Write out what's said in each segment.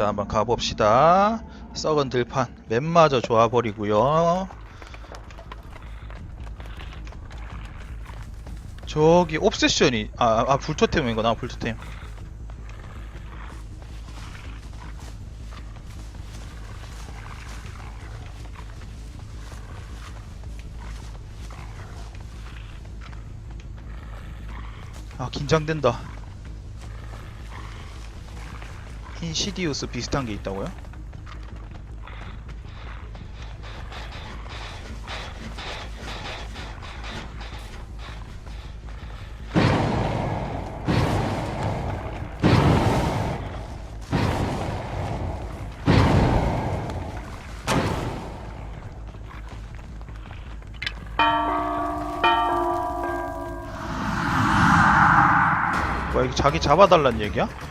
자 한번 가봅시다. 썩은 들판 맵마저 좋아버리고요. 저기 옵세션이 아, 아 불토템인거나 불토템. 아 긴장된다 인시디우스 비슷한 게 있다고요? 뭐야 이거 자기 잡아달란 얘기야?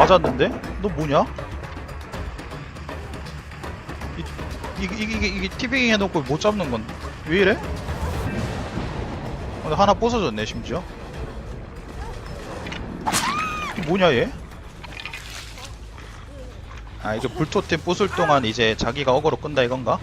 맞았는데? 너 뭐냐? 이, 이게 이게 이게, 티빙 해놓고 못 잡는 건왜 이래? 근데 하나 부서졌네 심지어. 이게 뭐냐 얘? 아 이게 불토템 부술 동안 이제 자기가 어그로 끈다 이건가?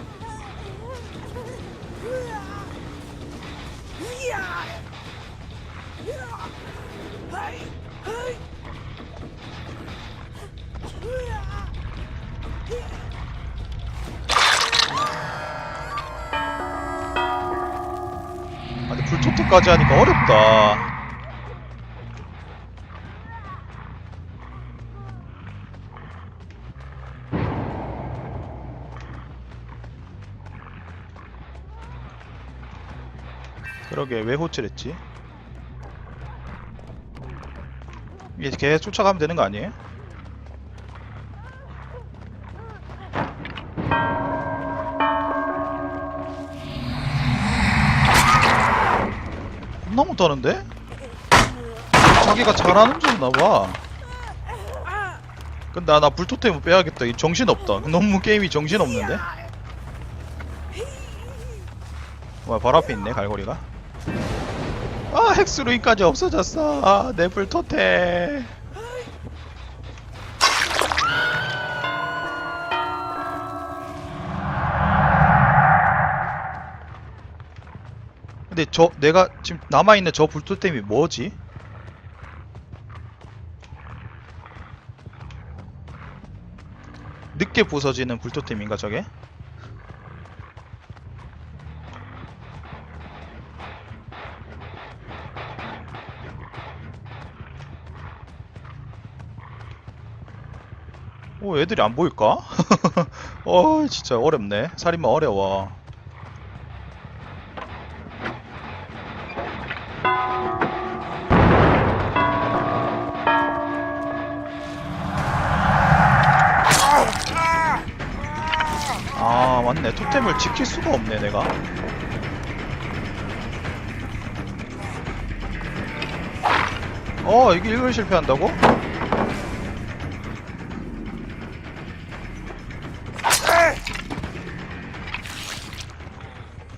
불토템까지 하니까 어렵다. 그러게 왜 호출했지? 이게 계속 쫓아가면 되는 거 아니에요? 겁나 못하는데? 자기가 잘하는 줄 나봐. 근데 아, 나 불토템을 빼야겠다. 이 정신없다. 너무 게임이 정신없는데? 바로 앞에 있네 갈고리가? 아 헥스루인까지 없어졌어. 아, 내 불토템 근데 저 내가 지금 남아있는 저 불토템이 뭐지? 늦게 부서지는 불토템인가 저게? 오 애들이 안 보일까? 어 진짜 어렵네 살인마 어려워 토템을 지킬 수가 없네 내가 어 이게 이걸 실패한다고?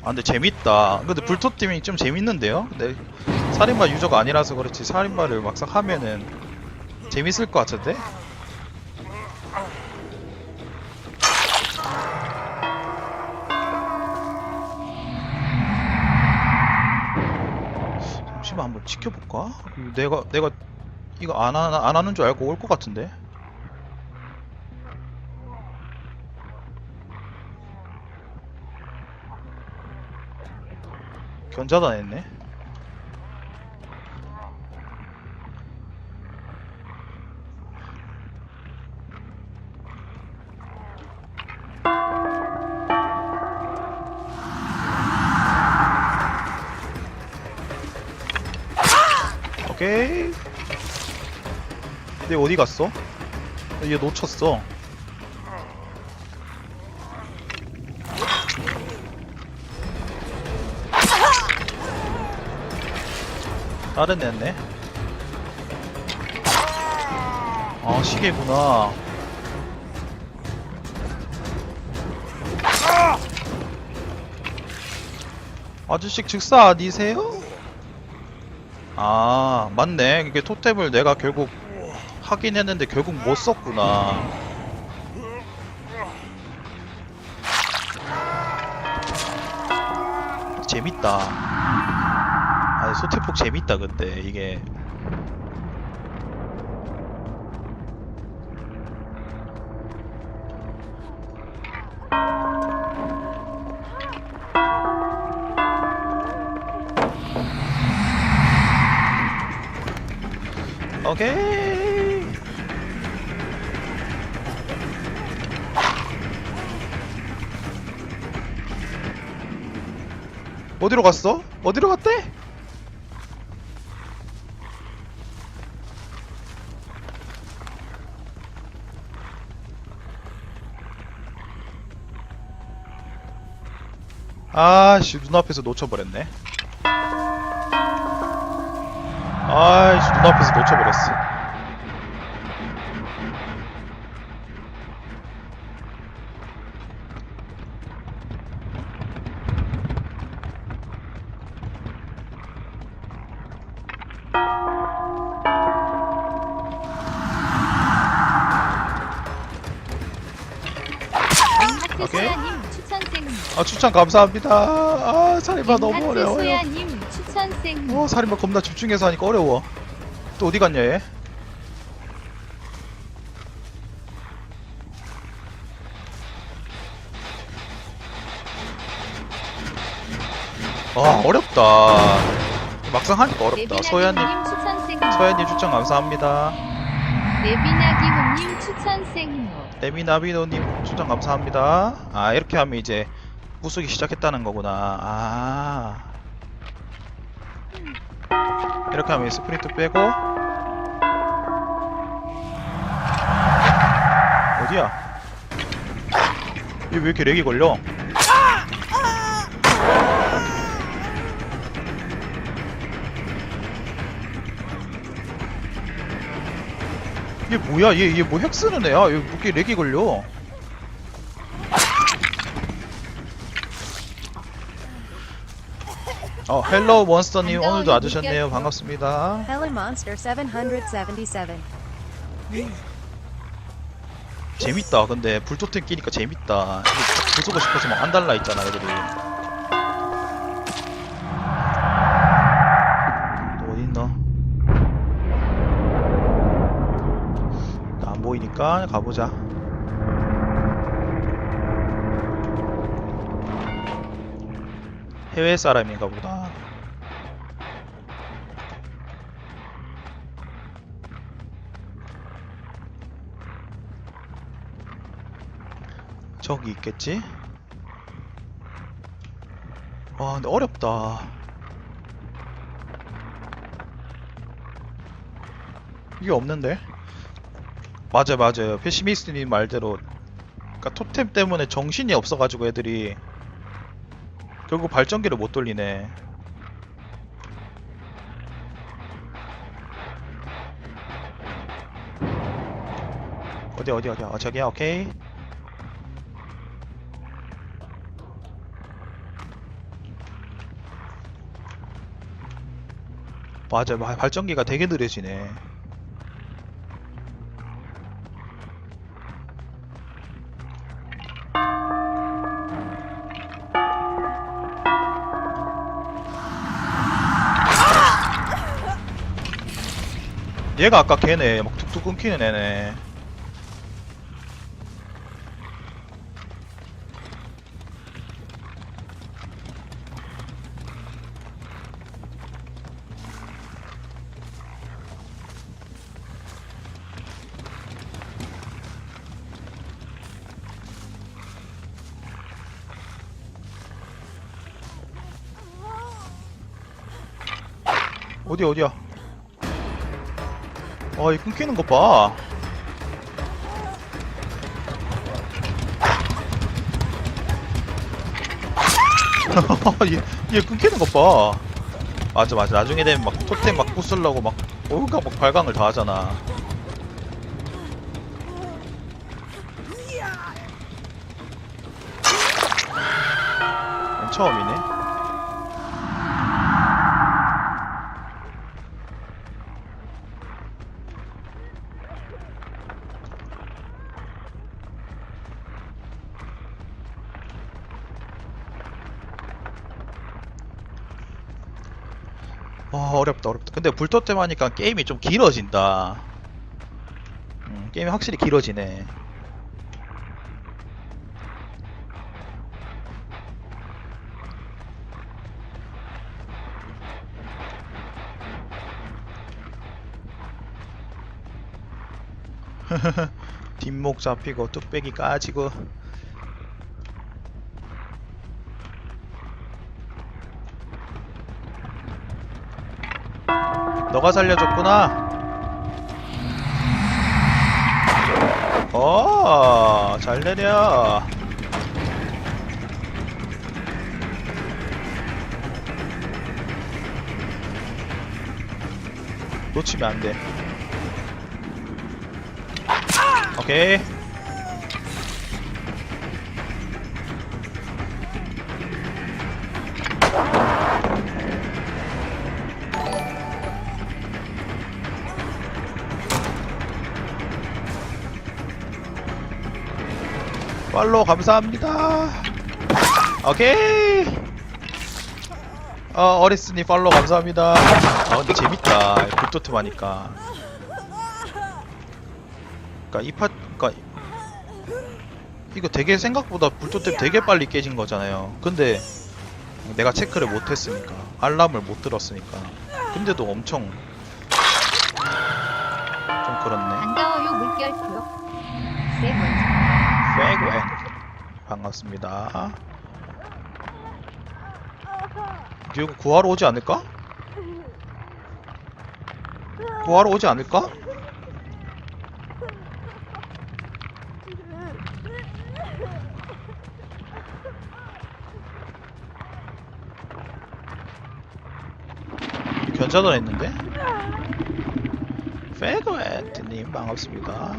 아 근데 재밌다 근데 불토팀이 좀 재밌는데요? 근데 살인마 유저가 아니라서 그렇지 살인마를 막상 하면은 재밌을 것 같은데? 이거 내가 내가 이거 안, 하, 안 하는 줄 알고 올 것 같은데? 견자다 냈네 어디 갔어? 얘 놓쳤어 다른 애였네 아 시계구나 아저씨 즉사 아니세요? 아 맞네 이게 토템을 내가 결국 하긴 했는데 결국 못 썼구나. 재밌다. 아니 소태폭 재밌다 근데 이게 오케이. 어디로 갔어? 어디로 갔대? 아씨 눈앞에서 놓쳐버렸네 아이씨 눈앞에서 놓쳐버렸어 오케이. 소야님 추천생 아 추천 감사합니다. 아 살인마 너무 어려워요. 소야님 추천생 어 살인마 겁나 집중해서 하니까 어려워. 또 어디 갔냐 얘? 아 어렵다 막상 하니까 어렵다. 소연님 추천생 소연님 추천 감사합니다. 레비나기호님 추천생 레미나비노님 추천 감사합니다. 아 이렇게 하면 이제 부수기 시작했다는 거구나. 아. 이렇게 하면 스프린트 빼고. 어디야? 얘 왜 이렇게 렉이 걸려 얘 뭐야? 얘 얘 뭐 핵 쓰는 애야? 얘 뭐게 렉이 걸려? 어 헬로 원스터님 오늘도 와주셨네요. 반갑습니다. Monster 777. 재밌다. 근데 불토템 끼니까 재밌다. 이거 부수고 싶어서 막 안 달라 있잖아 애들이 또 어딨나 보이니까 가보자 해외 사람인가 보다 저기 있겠지? 와 근데 어렵다 이게 없는데? 맞아요 맞아요. 페시미스트님 말대로. 그니까 토템 때문에 정신이 없어가지고 애들이 결국 발전기를 못 돌리네. 어디 어디 어디야 어, 저기야 오케이. 맞아, 마- 발전기가 되게 느려지네. 얘가 아까 걔네, 막 툭툭 끊기는 애네. 어디 어디야? 아, 이 끊기는 것 봐. 얘, 얘 끊기는 것 봐. 맞아, 맞아. 나중에 되면 막 토템 막 부수려고 막 온갖 막 발광을 다 하잖아. 맨 처음이네. 어렵다 어렵다. 근데 불토템 하니까 게임이 좀 길어진다. 음, 게임이 확실히 길어지네. 뒷목 잡히고 뚝배기 까지고 너가 살려줬구나 어, 잘 내려. 놓치면 안 돼. 오케이. 팔로 감사합니다. 오케이. 어, 어리스니 팔로 감사합니다. 아, 근데 재밌다. 불토트 하니까. 그니까, 이 파, 그니까, 이거 되게 생각보다 불토트 되게 빨리 깨진 거잖아요. 근데, 내가 체크를 못 했으니까. 알람을 못 들었으니까. 근데도 엄청, 좀 그렇네. 반가워요 물결표. 세 번째. 페그웬 반갑습니다. 이거 구하러 오지 않을까? 구하러 오지 않을까? 견자도 했는데? 페그웬님 반갑습니다.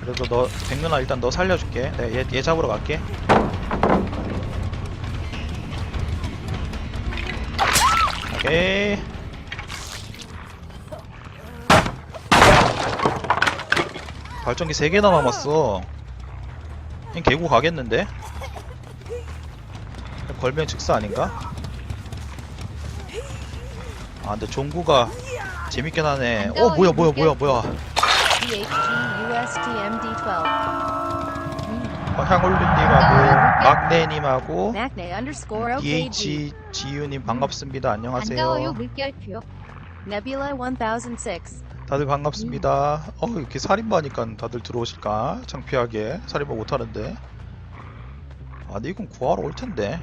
그래도 너 백누나 일단 너 살려줄게. 내가 얘, 얘 잡으러 갈게. 오케이. 발전기 3개나 남았어. 이 개구 가겠는데? 걸면 즉사 아닌가? 아 근데 종구가 재밌긴 하네. 어 뭐야 뭐야 뭐야 뭐야. DHG USTMD12. 어, 향올류님하고 막내님하고. DH 지유님 반갑습니다. 안녕하세요. 물결표. Nebula 1006. 다들 반갑습니다. 어 이렇게 살인마니까 다들 들어오실까? 창피하게 살인마 못하는데. 아 근데 이건 구하러 올 텐데.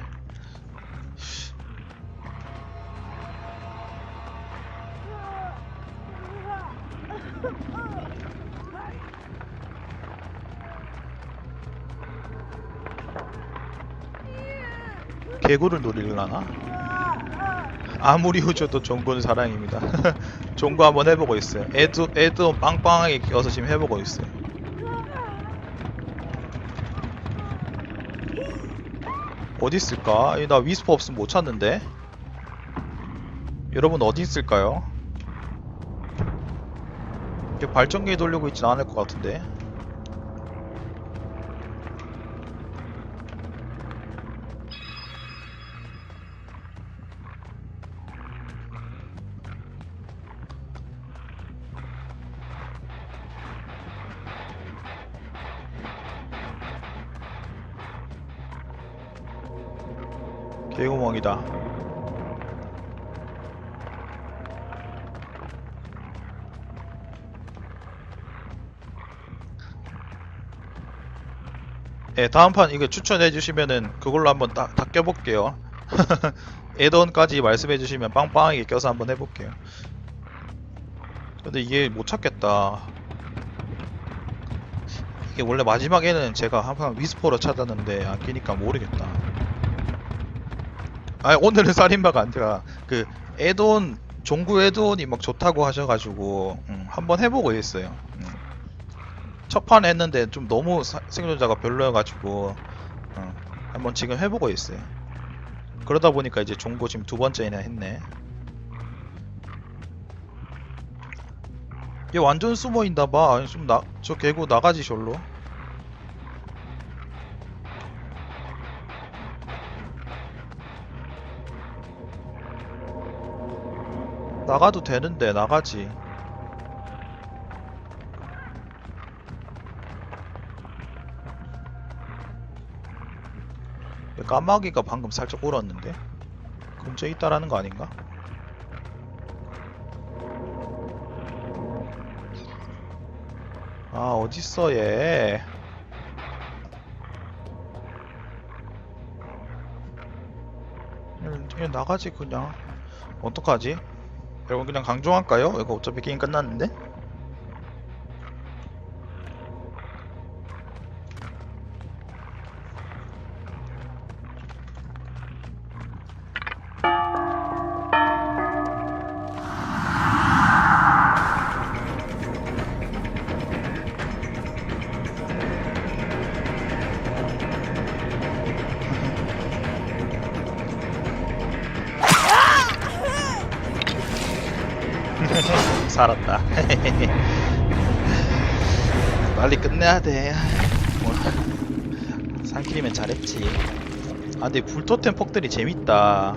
개구를 노리려나? 아무리 후져도 종구는 사랑입니다. 종구 한번 해보고 있어요. 애도 애도 빵빵하게 끼워서 지금 해보고 있어요. 어디 있을까? 이, 나 위스퍼 없으면 못 찾는데. 여러분 어디 있을까요? 발전기 돌리고 있진 않을 것 같은데. 개구멍이다. 예, 다음 판 이거 추천해 주시면은 그걸로 한번 다, 다 껴볼게요. 에던까지 말씀해 주시면 빵빵하게 껴서 한번 해볼게요. 근데 이게 못 찾겠다. 이게 원래 마지막에는 제가 항상 위스퍼로 찾았는데 안 끼니까 모르겠다. 아 오늘은 살인마가 아니라 그 에돈 종구 에돈이 막 좋다고 하셔가지고 음, 한번 해보고 있어요. 음. 첫판 했는데 좀 너무 사- 생존자가 별로여가지고 음, 한번 지금 해보고 있어요. 그러다 보니까 이제 종구 지금 두 번째나 했네. 얘 완전 숨어있나 봐. 좀나저 개구 나가지 절로. 나가도 되는데 나가지 까마귀가 방금 살짝 울었는데 근처에 있다라는 거 아닌가? 아 어딨어 얘 그냥 나가지 그냥 어떡하지? 여러분 그냥 강종할까요? 이거 어차피 게임 끝났는데? 살았다. 빨리 끝내야 돼. 뭐, 산길이면 잘했지. 아 근데 불토템 폭들이 재밌다